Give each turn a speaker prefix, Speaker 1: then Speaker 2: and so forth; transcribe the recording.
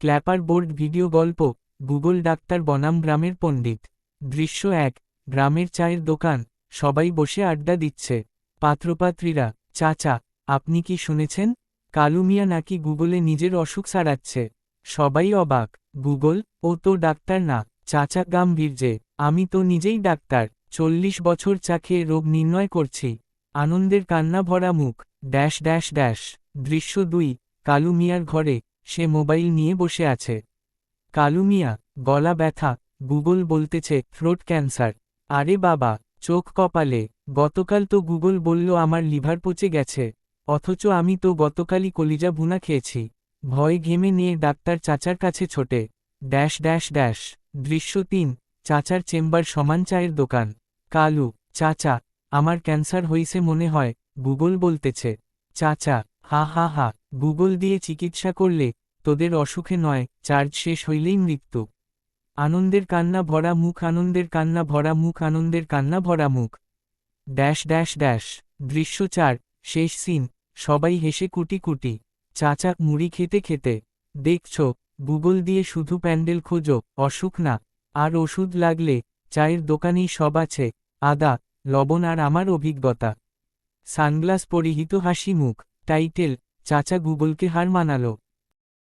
Speaker 1: Clapper board video গল্প, Google doctor বনাম গ্রামের পণ্ডিত। দৃশ্য এক, গ্রামের চায়ের দোকান, সবাই বসে আড্ডা দিচ্ছে। পাত্রপাত্রীরা, চাচা, আপনি কি শুনেছেন? কালু মিয়া নাকি গুগলে নিজের অসুখ সারাচ্ছে? সবাই অবাক, গুগল, ও তো ডাক্তার না, চাচা গাম্ভীর যে আমি তো নিজেই ডাক্তার, চল্লিশ বছর চা খেয়ে রোগ নির্ণয় করছি। আনন্দের কান্না ভরা মুখ, ড্যাশ ড্যাশ ড্যাশ। দৃশ্য দুই, কালু মিয়ার ঘরে সে মোবাইল নিয়ে বসে আছে। কালু মিয়া, গলা ব্যথা, গুগল বলতেছে থ্রোট ক্যান্সার আরে বাবা, চোখ কপালে, গতকাল তো গুগল বলল আমার লিভার পচে গেছে। অথচ আমি তো গতকালই কলিজা ভুনা খেয়েছি। ভয় ঘেমে নিয়ে ডাক্তার চাচার কাছে ছোটে। Dash dash dash. দৃশ্য তিন, চাচার চেম্বার সমান চায়ের দোকান। কালু, চাচা, আমার ক্যান্সার হইছে মনে হয়, গুগল বলতেছে। চাচা হা হা হা, গুগল দিয়ে চিকিৎসা করলে তোদের অসুখে নয়, চার্জ শেষ হইলেই মৃত্যু। আনন্দের কান্না ভরা মুখ, আনন্দের কান্না ভরা মুখ, আনন্দের কান্না ভরা মুখ। ড্যাশ ড্যাশ ড্যাশ, দৃশ্য চার, শেষ সিন, সবাই হেসে কুটি কুটি। চাচা, মুড়ি খেতে খেতে, দেখছ, গুগল দিয়ে শুধু প্যান্ডেল খোঁজো, অসুখ না, আর ওষুধ লাগলে, চায়ের দোকানেই সব আছে, আদা, লবণ আর আমার অভিজ্ঞতা। সানগ্লাস, পরিহিত হাসি মুখ। টাইটেল চাচা গুগলকে হার মানালো।